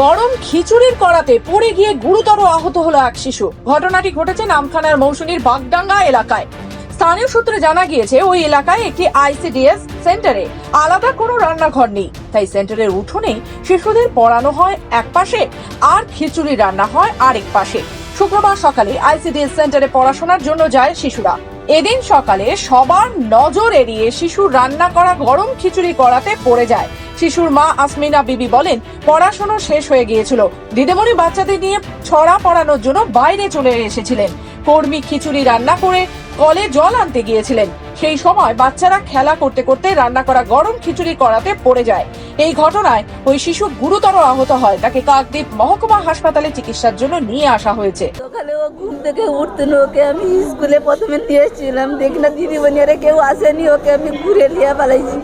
গরম খিচুড়ির করাতে পড়ে গিয়ে গুরুতর আহত হলো এক শিশু। ঘটনাটি ঘটেছে নামখানার মৌসুমীর বাগডাঙ্গা এলাকায়। স্থানীয় সূত্রে জানা গিয়েছে, ওই এলাকায় একটি আইসিডিএস সেন্টারে আলাদা কোনো রান্নাঘর নেই। তাই সেন্টারের উঠোনে শিশুদের পড়ানো হয় এক পাশে আর খিচুড়ি রান্না হয় আরেক পাশে। শুক্রবার সকালে আইসিডিএস সেন্টারে পড়াশোনার জন্য যায় শিশুরা। এদিন সকালে সবার নজর এড়িয়ে শিশুর রান্না করা গরম খিচুড়ি করাতে পড়ে যায়। শিশুর মা আসমিনা বিবি বলেন, পড়াশোনা শেষ হয়ে গিয়েছিল। দিদিমণি বাচ্চাদের নিয়ে ছড়া পড়ানোর জন্য বাইরে চলে এসেছিলেন। কর্মী খিচুড়ি রান্না করে কলে জল আনতে গিয়েছিলেন। সেই সময় বাচ্চারা খেলা করতে করতে রান্না করা গরম খিচুড়ি করাতে পড়ে যায়। এই ঘটনায় ওই শিশু গুরুতর আহত হয়। তাকে কাকদ্বীপ মহকুমা হাসপাতালে চিকিৎসার জন্য নিয়ে আসা হয়েছে। সকালে ও ঘুম থেকে উঠতে না ওকে আমি স্কুলে প্রথমে নিয়ে এসেছিলাম। দেখি না দিদিমণি আরে কেউ আসেনি, ওকে আমি ঘুরে নিয়ে পালাইছি।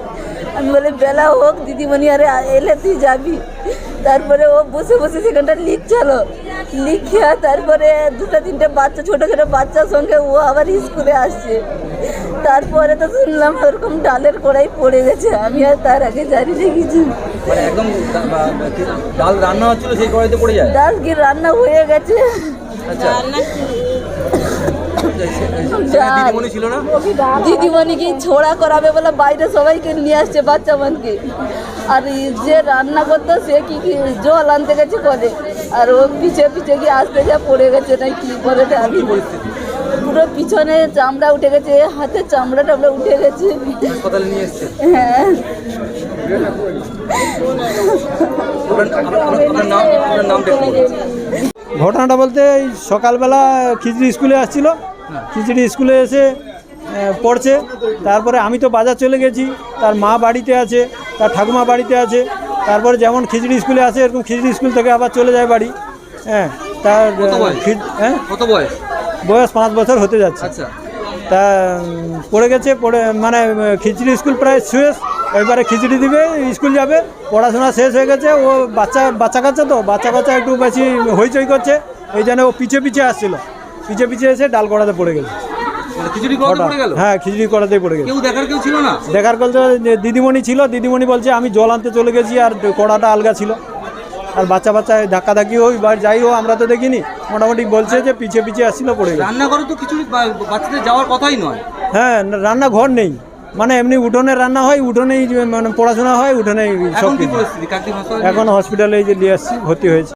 আমি বলে, বেলা হোক, দিদিমণি আরে এলে তুই যাবি। তারপরে ও বসে বসে সেখানটা লিখছিল। লিখিয়া তারপরে দুটো তিনটে বাচ্চা ছোট ছোট বাচ্চার সঙ্গে ও আবার স্কুলে আসছে। তারপরে তো শুনলাম ওরকম ডালের কড়াই পড়ে গেছে। আমি আর তার আগে জানি দেখেছি মানে একদম দা- বা- বা- ডাল রান্না হচ্ছিল সেই কড়াইতে পড়ে যায়? ডাল কি রান্না হয়ে গেছে? আচ্ছা। সেখানে ডাল। দিদিমণি ছিল না? দিদিমণি কি ছোড়া করাবে বলে বাইরে সবাইকে নিয়ে আসছে বাচ্চা মানকে আর যে রান্না করতো সে কি কি জল আনতে গেছে কলে আর ও পিছে পিছে গিয়ে আসতে যা পড়ে গেছে না কি করে আমি পুরো পিছনে চামড়া উঠে গেছে হাতে চামড়া টামড়া উঠে গেছে। হ্যাঁ। ঘটনাটা বলতে সকালবেলা খিচড়ি স্কুলে আসছিল। খিচড়ি স্কুলে এসে পড়ছে। তারপরে আমি তো বাজার চলে গেছি। তার মা বাড়িতে আছে তার ঠাকুমা বাড়িতে আছে। তারপরে যেমন খিচড়ি স্কুলে আসে এরকম খিচড়ি স্কুল থেকে আবার চলে যায় বাড়ি। হ্যাঁ তার কত বয়স? হ্যাঁ কত বয়স? বয়স পাঁচ বছর হতে যাচ্ছে। আচ্ছা। তা পড়ে গেছে পড়ে মানে খিচড়ি স্কুল প্রায় শেষ। এবারে খিচড়ি দিবে স্কুল যাবে। পড়াশোনা শেষ হয়ে গেছে। ও বাচ্চা বাচ্চা কাচ্চা তো? বাচ্চা কাচ্চা একটু বেশি হইচই করছে। এই জন্য ও পিছে পিছে আসছিল। পিছে পিছে এসে ডাল কড়াতে পড়ে গেছে মানে খিচুড়ি পড়ে গেল? হ্যাঁ খিচড়ি কড়াতেই পড়ে কেউ দেখার কেউ ছিল না? দেখার বলতে দিদিমণি ছিল। দিদিমণি বলছে আমি জল আনতে চলে গেছি আর কড়াটা আলগা ছিল। আর বাচ্চা বাচ্চা ধাক্কা ধাক্কি হোক বা যাই হোক আমরা তো দেখিনি। মোটামুটি বলছে যে পিছে পিছে আসছিল পড়ে গেছে। রান্না করে তো খিচুড়ি বাচ্চাদের যাওয়ার কথাই নয়। হ্যাঁ রান্নাঘর নেই। মানে এমনি উঠোনে রান্না হয় উঠোনেই মানে পড়াশোনা হয় উঠোনেই সব এখন হসপিটালে যে নিয়ে আসছি ভর্তি হয়েছে।